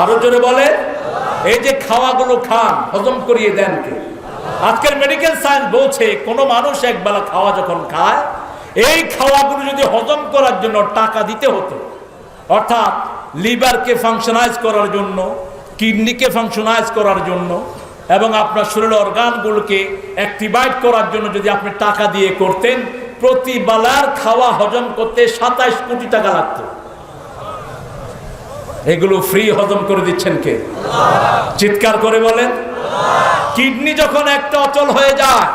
আরও জোরে বলে, এই যে খাওয়াগুলো খান, হজম করিয়ে দেন কে? আজকের মেডিকেল সায়েন্স বলছে, কোনো মানুষ একবেলা খাওয়া যখন খায়, এই খাওয়াগুলো যদি হজম করার জন্য টাকা দিতে হতো, অর্থাৎ লিভারকে ফাংশনাইজ করার জন্য, কিডনিকে ফাংশনাইজ করার জন্য, এবং আপনার শরীরের অর্গানগুলোকে অ্যাক্টিভাইট করার জন্য যদি আপনি টাকা দিয়ে করতেন, প্রতি বেলার খাওয়া হজম করতে সাতাইশ কোটি টাকা লাগতো। এগুলো ফ্রি হজম করে দিচ্ছেন কে? চিৎকার করে বলেন। কিডনি যখন একটা অচল হয়ে যায়,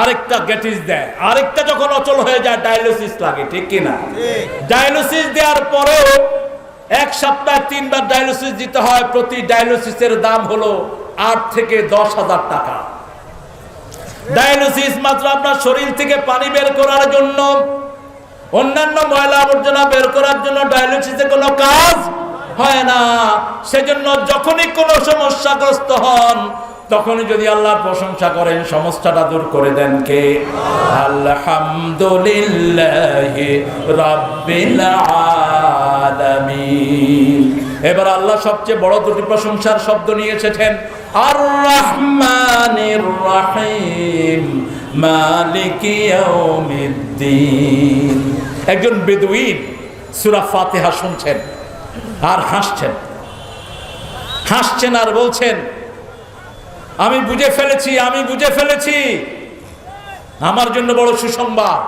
আরেকটা গ্যাটিস দেয়। আরেকটা যখন অচল হয়ে যায় ডায়ালিসিস লাগে, ঠিক কিনা ডায়ালিসিস দেওয়ার পরেও এক সপ্তাহে তিনবার ডায়ালিসিস দিতে হয়, প্রতি ডায়ালিসিসের দাম হলো আট থেকে দশ হাজার টাকা। ডায়ালিসিস মাত্র আপনার শরীর থেকে পানি বের করার জন্য, অন্যান্য ময়লা আবর্জনা বের করার জন্য ডায়ালিসিসে কোনো কাজ হয় না। সেজন্য যখনই কোনো সমস্যাগ্রস্ত হন, তখনই যদি আল্লাহর প্রশংসা করেন, সমস্যাটা দূর করে দেন কে? আলহামদুলিল্লাহ এবার আল্লাহ সবচেয়ে বড় দুটি প্রশংসার শব্দ নিয়ে এসেছেন। আর রহমানির রহিম, মালিক একজন বেদুইন সূরা ফাতিহা শুনছেন। আর হাসছেন। হাসছেন আর বলছেন, আমি বুঝে ফেলেছি, আমি বুঝে ফেলেছি। আমার জন্য বড় সুসংবাদ।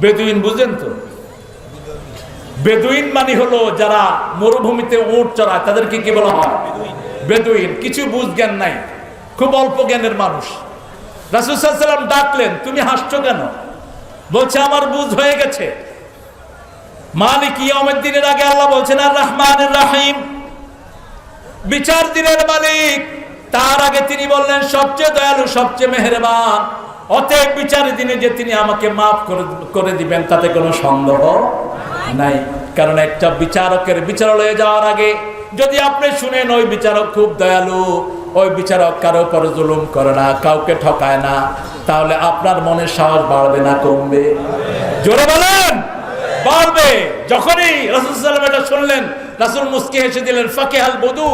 বেদুইন বুঝেন তো? বেদুইন মানে হলো যারা মরুভূমিতে উট চড়ায়, তাদেরকে কি বলা হয়? বেদুইন। কিছু বুঝ জ্ঞান নাই, খুব অল্প জ্ঞানের মানুষ। রাসুসাল্লাম ডাকলেন, তুমি হাসছো কেন? বলছে, আমার বুঝ হয়ে গেছে। মালিক ইয়ামের দিনের আগে আল্লাহ বলছেন, আর রহমান রাহিম। বিচার দিনের মালিক, তার আগে তিনি বললেন, সবচেয়ে দয়ালু, সবচেয়ে মেহরবান। অতএব বিচারের দিনে যে তিনি আমাকে মাফ করে করে দিবেন, তাতে কোনো সন্দেহ নাই। কারণ একটা বিচারকের বিচারালয়ে যাওয়ার আগে যদি আপনি শুনেন, ওই বিচারক খুব দয়ালু, ওই বিচারক কারও উপরে জুলুম করে না, কাউকে ঠকায় না, তাহলে আপনার মনে সাহস বাড়বে না, কমবে। জোরে বলেন! বাড়বে যখনই রাসুল এটা শুনলেন, রাসুল মুস্কি হেসে দিলেন ফাঁকে হাল বধু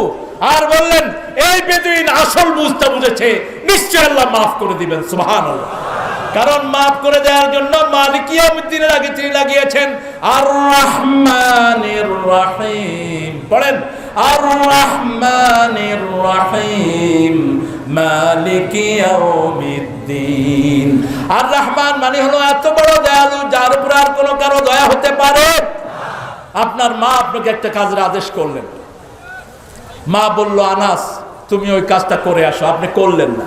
আর বললেন, এই বেদুইন আসল বুঝতে বুঝেছে নিশ্চয় আল্লাহ মাফ করে দিবেন সুবহান কারণ মাফ করে দেওয়ার জন্য মালিকিয়ামুদ্দিনের আগে তিনি লাগিয়েছেন আর রহমানির রহিম। পড়েন আর রহমানির রহিম, মালিকি ইয়াউমিদ্দিন। আর রহমান মানে হলো এত হতে পারে? আপনার মা আপনাকে একটা কাজের আদেশ করলেন। মা বলল, আনাস, তুমি ওই কাজটা করে আসো, আপনি করলেন না।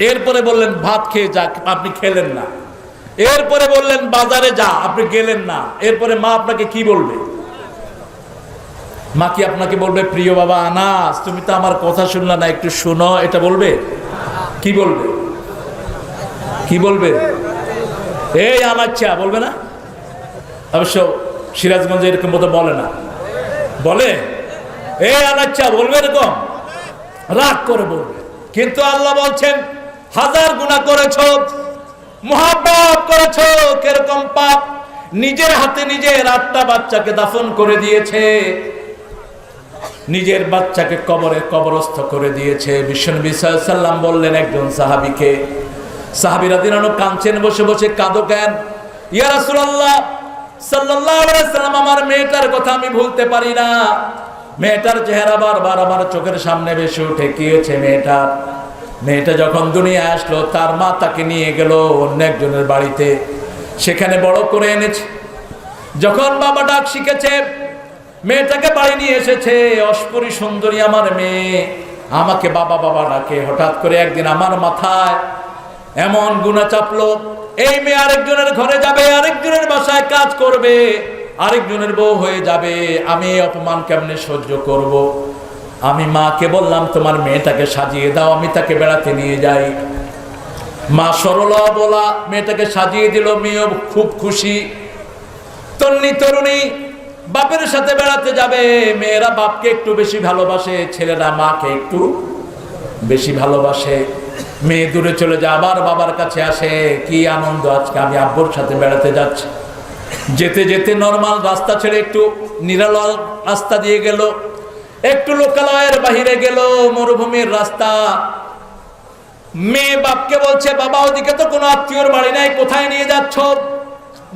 এরপরে বললেন, ভাত খেয়ে যা, আপনি খেলেন না। এরপরে বললেন, বাজারে যা, আপনি গেলেন না। এরপরে মা আপনাকে কি বলবে? মা কি আপনাকে বলবে, প্রিয় বাবা, আনাস, তুমি তো আমার কথা শুনলা না, একটু শোনো। এটা বলবে? কি বলবে? কি বলবে? এই আনাচ্ছা বলবে না? অবশ্য সিরাজগঞ্জে এরকম মতো বলে না। বলে, এ আনাচ্ছা বলবে এরকম? রাগ করে বলবে। কিন্তু আল্লাহ বলছেন, হাজার গুণা করেছ, মহাপাপ করেছ, কীরকম পাপ? নিজের হাতে নিজের আটটা বাচ্চাকে দাফন করে দিয়েছে, নিজের বাচ্চাকে কবরে কবরস্থ করে দিয়েছে। বিশ্বনবী বললেন একজন সাহাবিকে, সাহাবিরা দিনানো কাঁদছেন, বসে বসে কাঁদো কেন? ইয়া আলাইহি সাল্লাম, আমার মেয়েটার কথা আমি ভুলতে পারি না। মেয়েটার চেহারা বারবার আমার চোখের সামনে ভেসে উঠে, কি হয়েছে মেয়েটার মেয়েটা যখন দুনিয়া আসলো, তার মা তাকে নিয়ে গেল অন্য একজনের বাড়িতে। সেখানে বড় করে এনেছে। যখন বাবা ডাক শিখেছে, মেয়েটাকে বাড়ি নিয়ে এসেছে, অস্পরি সুন্দরী আমার মেয়ে, আমাকে বাবা বাবা ডাকে। হঠাৎ করে একদিন আমার মাথায় এমন গুণা চাপলো, এই মেয়ে আরেকজনের ঘরে যাবে, আরেকজনের বাসায় কাজ করবে, আরেকজনের বউ হয়ে যাবে, আমি অপমান কেমনে সহ্য করব। আমি মাকে বললাম, তোমার মেয়েটাকে সাজিয়ে দাও, আমি তাকে বেড়াতে নিয়ে যাই। মা সরলা বলা, মেয়েটাকে সাজিয়ে দিল, মেয়েও খুব খুশি। তন্নি তরুণী, বাপের সাথে বেড়াতে যাবে, মেয়েরা বাপকে একটু বেশি ভালোবাসে, ছেলেরা মাকে একটু বেশি ভালোবাসে। মেয়ে দূরে চলে যায়, আবার বাবার কাছে আসে, কি আনন্দ আজকে? আমি আব্বুর সাথে বেড়াতে যাচ্ছি। যেতে যেতে নর্মাল রাস্তা ছেড়ে একটু নিরাল রাস্তা দিয়ে গেল। একটু লোকালয়ের বাহিরে গেল মরুভূমির রাস্তা। মেয়ে বাপকে বলছে, বাবা, ওদিকে তো কোনো আত্মীয়র বাড়ি নাই, কোথায় নিয়ে যাচ্ছ?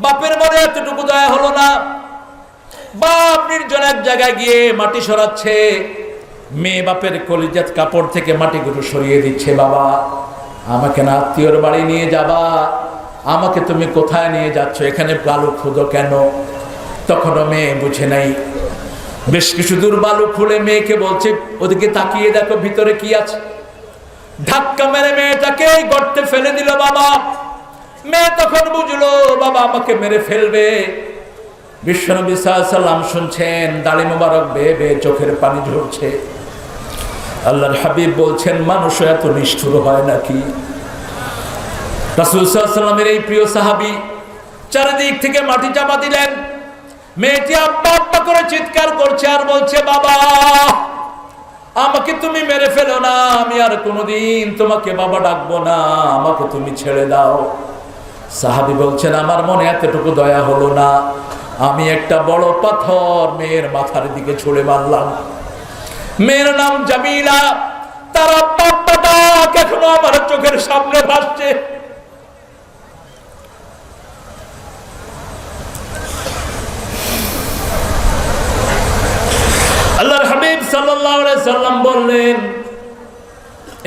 বাপের মনে এতটুকু দয়া হলো না। বাপ নির্জন এক জায়গায় গিয়ে মাটি সরাচ্ছে। মেয়ে বাপের কলিজাত কাপড় থেকে মাটি মাটিগুলো সরিয়ে দিচ্ছে, বাবা। আমাকে না আত্মীয়র বাড়ি নিয়ে যাবা। আমাকে তুমি কোথায় নিয়ে যাচ্ছ? এখানে বালু খুদো কেন? তখনও মেয়ে বুঝে নাই। বেশ কিছু দূর বালু খুলে মেয়েকে বলছে, ওদিকে তাকিয়ে দেখো, ভিতরে কি আছে? ধাক্কা মেরে মেয়েটাকে গর্তে ফেলে দিল, বাবা। মেয়ে তখন বুঝলো, বাবা আমাকে মেরে ফেলবে। বিশ্বনবী সাল্লাম শুনছেন, দাড়ি মোবারক বেয়ে বেয়ে চোখের পানি ঝরছে। আল্লাহর হাবিব বলছেন মানুষ এত নিষ্ঠুর হয় নাকি? রাসুল সাল্লামের এই প্রিয় সাহাবি চারিদিক থেকে মাটি চাপা দিলেন। মেয়েটি আব্বা আব্বা করে চিৎকার করছে আর বলছে, বাবা, আমাকে তুমি মেরে ফেলো না, আমি আর কোনোদিন তোমাকে বাবা ডাকবো না, আমাকে তুমি ছেড়ে দাও। সাহাবি বলছেন, আমার মনে এতটুকু দয়া হলো না, আমি একটা বড় পাথর মেয়ের মাথার দিকে ছুড়ে মারলাম। মেয়ের নাম জামিলা। তার আব্বা এখনও আমার চোখের সামনে ভাসছে। আল্লাহর সাল্লাল্লাহু সাল্লাম বললেন,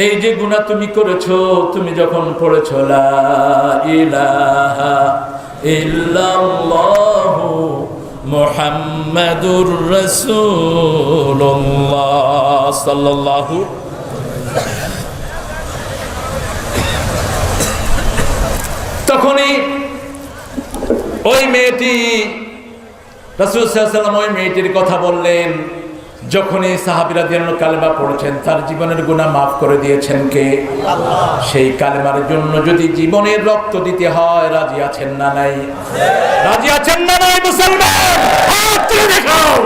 এই যে গুনাহ তুমি করেছ, তুমি যখন পড়েছো, লা ইলাহা ইল্লাল্লাহু মুহাম্মাদুর রসুল্লাহ সাল্লাল্লাহু তখনই ওই মেয়েটি রসুল আলাইহি ওই মেয়েটির কথা বললেন। যখনই সাহাবিরা দিয়ে কালেমা পড়েছেন তার জীবনের গুণা মাফ করে দিয়েছেন কে? সেই কালেমার জন্য যদি জীবনের রক্ত দিতে হয় রাজি আছেন না নাই? রাজি আছেন না নাই মুসলমান? দেখাও।